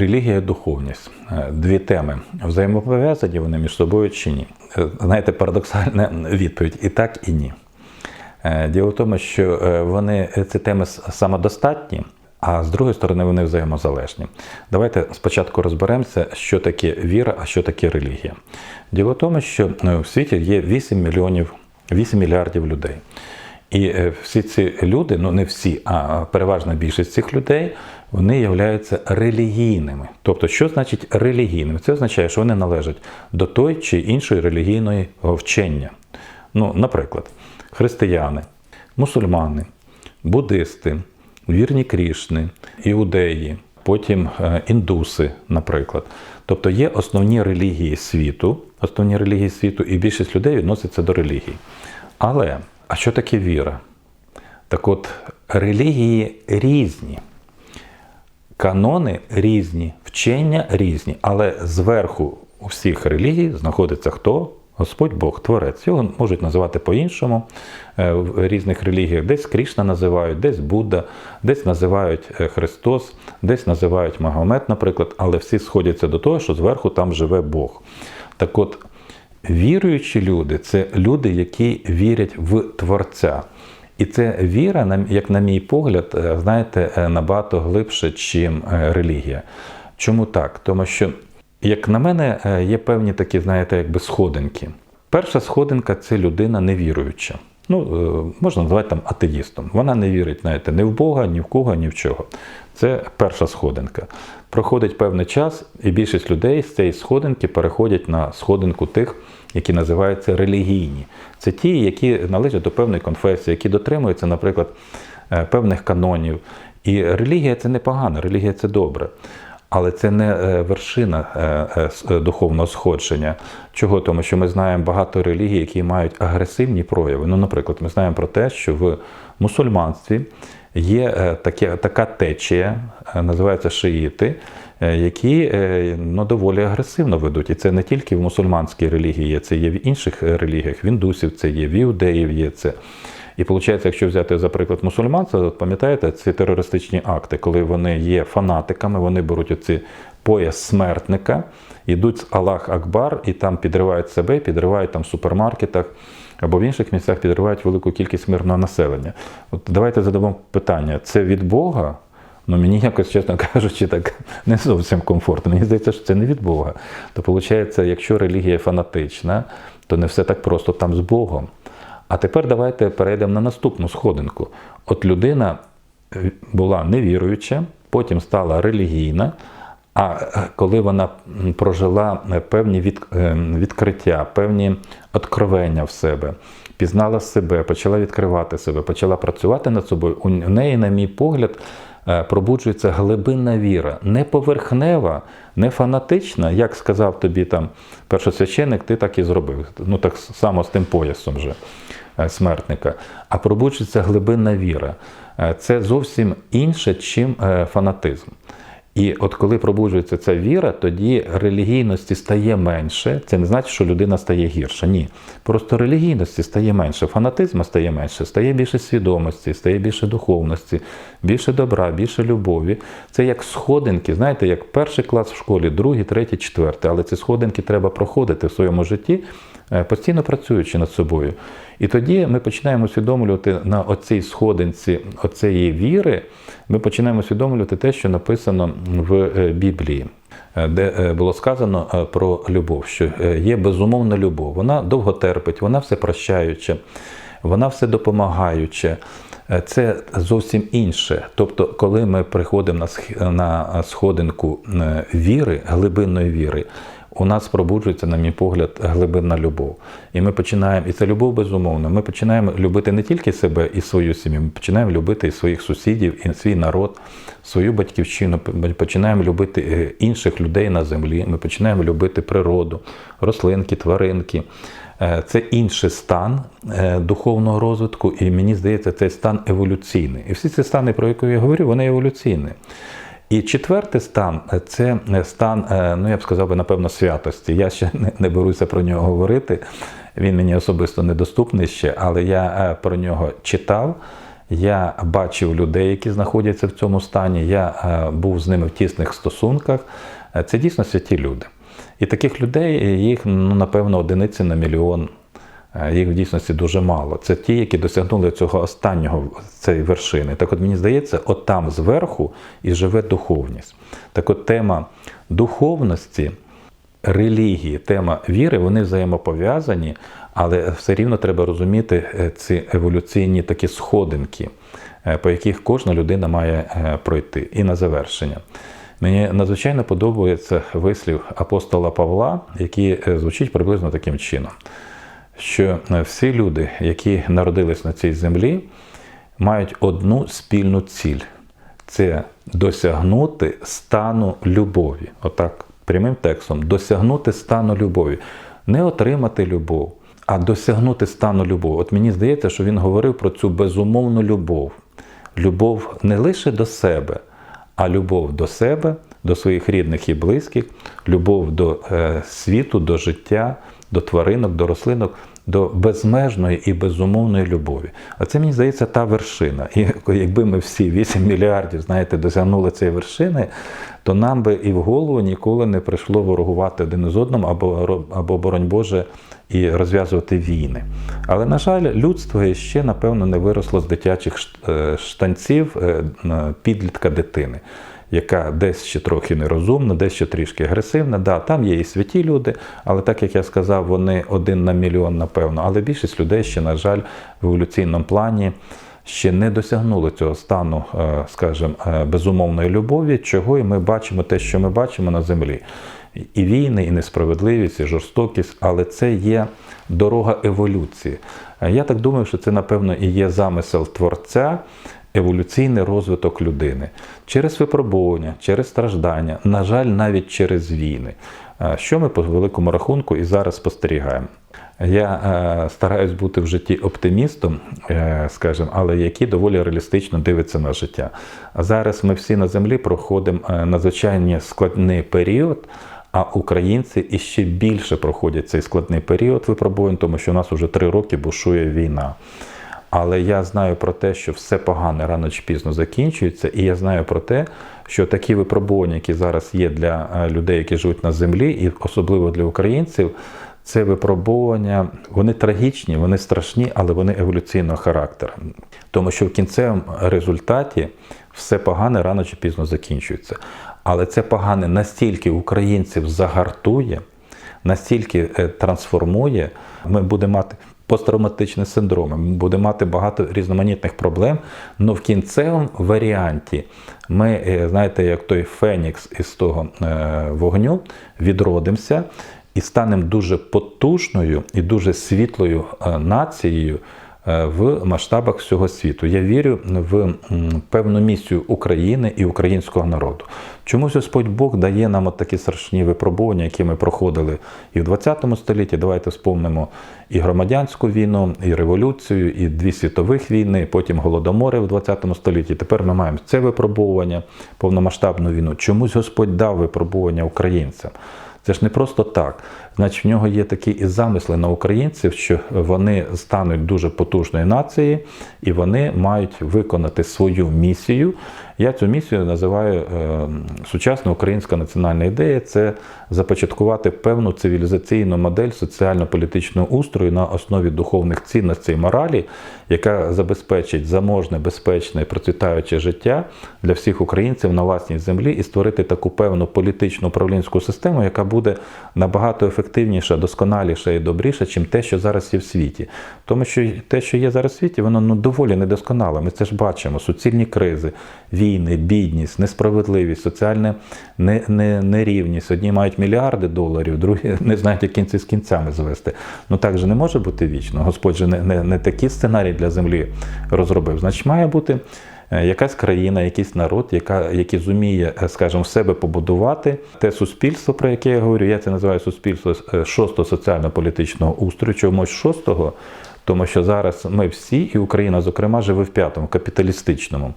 Релігія і духовність Е, дві теми. Взаємопов'язані вони між собою чи ні? Е, Знаєте, парадоксальна відповідь і так, і ні. Е, Діло в тому, що вони ці теми самодостатні, а з другої сторони вони взаємозалежні. Давайте спочатку розберемося, що таке віра, а що таке релігія. Діло в тому, що в світі є 8 мільйонів, 8 мільярдів людей. І всі ці люди, ну не всі, а переважна більшість цих людей, вони являються релігійними. Тобто, що значить релігійними? Це означає, що вони належать до той чи іншої релігійної вчення. Ну, наприклад, християни, мусульмани, буддисти, вірні Крішни, іудеї, потім е, індуси, наприклад. Тобто є основні релігії світу, основні релігії світу, і більшість людей відноситься до релігій. Але а що таке віра? Так от, релігії різні, канони різні, вчення різні, але зверху у всіх релігій знаходиться хто? Господь Бог, Творець. Його можуть називати по-іншому е, в різних релігіях. Десь Крішна називають, десь Будда, десь називають е, Христос, десь називають Магомед, наприклад, але всі сходяться до того, що зверху там живе Бог. Так от, віруючі люди це люди, які вірять в Творця. І це віра, як на мій погляд, е, знаєте, е, набагато глибше, чим е, релігія. Чому так? Тому що, як на мене, є певні такі, знаєте, якби сходинки. Перша сходинка це людина невіруюча. Ну, е, можна назвати там атеїстом. Вона не вірить, знаєте, ні в Бога, ні в кого, ні в чого. Це перша сходинка. Проходить певний час, і більшість людей з цієї сходинки переходять на сходинку тих, які називаються релігійні. Це ті, які належать до певної конфесії, які дотримуються, наприклад, е, певних канонів. І релігія це не погано, релігія це добре. Але це не е, вершина е, е, духовного сходження. Чого? Тому що ми знаємо багато релігій, які мають агресивні прояви. Ну, наприклад, ми знаємо про те, що в мусульманстві є таке, така течія, називається шиїти, які ну, доволі агресивно ведуть. І це не тільки в мусульманській релігії є, це є в інших релігіях, в індусів це є, в іудеїв є це. І виходить, якщо взяти, за приклад мусульманство, от пам'ятаєте, ці терористичні акти, коли вони є фанатиками, вони беруть оці пояс смертника, йдуть з Аллах Акбар і там підривають себе, підривають там в супермаркетах або в інших місцях підривають велику кількість мирного населення. От давайте задамо питання: це від Бога? Ну, мені якось, чесно кажучи, так не зовсім комфортно. Мені здається, що це не від Бога. То виходить, якщо релігія фанатична, то не все так просто там з Богом. А тепер давайте перейдемо на наступну сходинку. От людина е, була невіруюча, потім стала релігійна. А е, коли вона прожила е, певні від, відкриття, певні откровення в себе, пізнала себе, почала відкривати себе, почала працювати над собою, у неї, на мій погляд, пробуджується глибинна віра, не поверхнева, не фанатична, як сказав тобі там першосвященик, ти так і зробив. Ну так само з тим поясом же смертника. А пробуджується глибинна віра. Е, Це зовсім інше, чим е, фанатизм. І от коли пробуджується ця віра, тоді релігійності стає менше. Це не значить, що людина стає гірша. Ні. Просто релігійності стає менше, фанатизму стає менше, стає більше свідомості, стає більше духовності, більше добра, більше любові. Це як сходинки, знаєте, як перший клас в школі, другий, третій, четвертий. Але ці сходинки треба проходити в своєму житті, е, постійно працюючи над собою. І тоді ми починаємо усвідомлювати на оцій сходинці оцеї віри, ми починаємо усвідомлювати те, що написано в е, Біблії, е, де е, було сказано про любов, що є безумовна любов. Вона довго терпить, вона все прощаюча, вона все допомагаюча. Це зовсім інше. Тобто, коли ми приходимо на сходинку віри, глибинної віри, у нас пробуджується, на мій погляд, глибинна любов. І ми починаємо, і це любов безумовна. Ми починаємо любити не тільки себе і свою сім'ю, ми починаємо любити і своїх сусідів, і свій народ, свою батьківщину. Ми починаємо любити е, інших людей на землі. Ми починаємо любити природу, рослинки, тваринки. Е, Це інший стан е, духовного розвитку, і мені здається, цей стан еволюційний. І всі ці стани, про які я говорю, вони еволюційні. І четвертий стан це стан, е, ну я б сказав би, напевно, святості. Я ще не, беруся про нього говорити. Він мені особисто недоступний ще, але я е, про нього читав. Я бачив людей, які знаходяться в цьому стані. Я е, був з ними в тісних стосунках. Це дійсно святі люди. І таких людей їх, ну, напевно, одиниці на мільйон. Е, Їх в дійсності дуже мало. Це ті, які досягнули цього останнього цієї вершини. Так от мені здається, от зверху і живе духовність. Так от тема духовності, релігії, тема віри, вони взаємопов'язані, але все рівно треба розуміти е, ці еволюційні такі сходинки, е, по яких кожна людина має пройти. І на завершення. Мені надзвичайно подобається вислів апостола Павла, який звучить приблизно таким чином що е, всі люди, які народились на цій землі, мають одну спільну ціль це досягнути стану любові. Отак, прямим текстом, досягнути стану любові. Не отримати любов, а досягнути стану любові. От мені здається, що він говорив про цю безумовну любов. Любов не лише до себе, а любов до себе, до своїх рідних і близьких, любов до е, світу, до життя, до тваринок, до рослинок, до безмежної і безумовної любові. А це мені здається та вершина. І якби ми всі 8 мільярдів, знаєте, досягнули цієї вершини, то нам би і в голову ніколи не прийшло ворогувати один з одним або, або боронь Боже, і розв'язувати війни. Але, на жаль, людство ще, напевно, не виросло з дитячих е, штанців е, підлітка дитини яка десь ще трохи нерозумна, десь ще трішки агресивна. Да, там є і святі люди, але так як я сказав, вони один на мільйон, напевно. Але більшість людей ще, на жаль, в еволюційному плані ще не досягнули цього стану, е, скажімо, е, безумовної любові, чого і ми бачимо те, що ми бачимо на землі. І війни, і несправедливість, і жорстокість, але це є дорога еволюції. Е, Я так думаю, що це, напевно, і є замисел творця еволюційний розвиток людини через випробування, через страждання, на жаль, навіть через війни. Е, Що ми по великому рахунку і зараз спостерігаємо. Я е, стараюсь бути в житті оптимістом, е, скажімо, але який доволі реалістично дивиться на життя. Зараз ми всі на землі проходимо надзвичайно складний період. А українці іще більше проходять цей складний період випробувань, тому що у нас вже три роки бушує війна. Але я знаю про те, що все погане рано чи пізно закінчується, і я знаю про те, що такі випробування, які зараз є для е, людей, які живуть на землі, і особливо для українців, це випробування, вони трагічні, вони страшні, але вони еволюційного характеру. Тому що в кінцевому результаті все погане рано чи пізно закінчується. Але це погане настільки українців загартує, настільки е, трансформує, ми будемо мати посттравматичні синдроми, буде мати багато різноманітних проблем. але в кінцевому варіанті ми, е, знаєте, як той Фенікс із того е, вогню, відродимося і станемо дуже потужною і дуже світлою е, нацією. Е, В масштабах всього світу я вірю в певну місію України і українського народу. Чомусь Господь Бог дає нам от такі страшні випробування, які ми проходили і в 20 столітті. Давайте вспомнимо і громадянську війну, і революцію, і дві світових війни, потім голодомори в 20 столітті. Тепер ми маємо це випробування, повномасштабну війну. Чомусь Господь дав випробування українцям. Це ж не просто так. Значить, в нього є такі і замисли на українців, що вони стануть дуже потужною нацією, і вони мають виконати свою місію. Я цю місію називаю е, сучасна українська національна ідея це започаткувати певну цивілізаційну модель соціально-політичного устрою на основі духовних цінностей і моралі, яка забезпечить заможне, безпечне, процвітаюче життя для всіх українців на власній землі і створити таку певну політичну управлінську систему, яка буде набагато ефективніша, досконаліша і добріша, чим те, що зараз є в світі. Тому що те, що є зараз в світі, воно ну доволі недосконале. Ми це ж бачимо: суцільні кризи, війни, бідність, несправедливість, соціальна не- не- нерівність. Одні мають мільярди доларів, другі не знають, як кінці з кінцями звести. Ну так же не може бути вічно. Господь же не, не, не такі сценарії для землі розробив. Значить, має бути якась країна, якийсь народ, яка, який зуміє, е, скажімо, в себе побудувати те суспільство, про яке я говорю. Я це називаю суспільство е, шостого соціально-політичного устрою. Чомусь шостого, тому що зараз ми всі, і Україна, зокрема, живе в п'ятому, капіталістичному.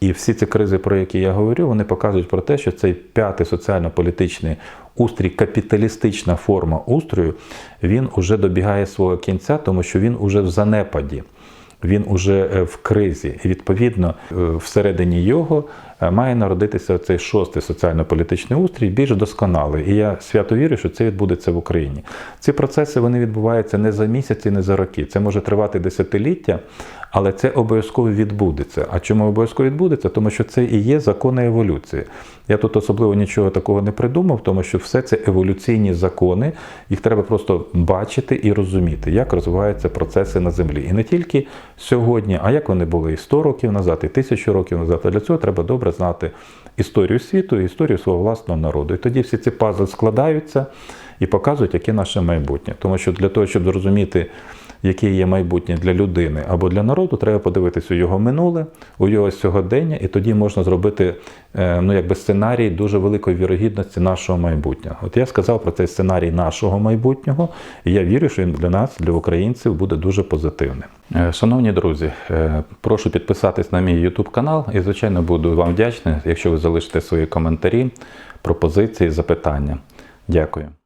І всі ці кризи, про які я говорю, вони показують про те, що цей п'ятий соціально-політичний устрій, капіталістична форма устрою, він уже добігає свого кінця, тому що він уже в занепаді. Він уже е, в кризі. І відповідно е, всередині його е, має народитися цей шостий соціально-політичний устрій більш досконалий. І я свято вірю, що це відбудеться в Україні. Ці процеси вони відбуваються не за місяці, не за роки. Це може тривати десятиліття, але це обов'язково відбудеться. А чому обов'язково відбудеться? Тому що це і є закони еволюції. Я тут особливо нічого такого не придумав, тому що все це еволюційні закони, їх треба просто бачити і розуміти, як розвиваються процеси на землі. І не тільки сьогодні, а як вони були і 100 років назад, і тисячу років назад. А для цього треба добре знати історію світу і історію свого власного народу. І тоді всі ці пазли складаються і показують, яке наше майбутнє. Тому що для того, щоб зрозуміти, яке є майбутнє для людини або для народу, треба подивитися у його минуле, у його сьогодення, і тоді можна зробити е, ну, якби сценарій дуже великої вірогідності нашого майбутнього. От я сказав про цей сценарій нашого майбутнього, і я вірю, що він для нас, для українців, буде дуже позитивним. Е, Шановні друзі, е, прошу підписатись на мій YouTube канал і, звичайно, буду вам вдячний, якщо ви залишите свої коментарі, пропозиції, запитання. Дякую.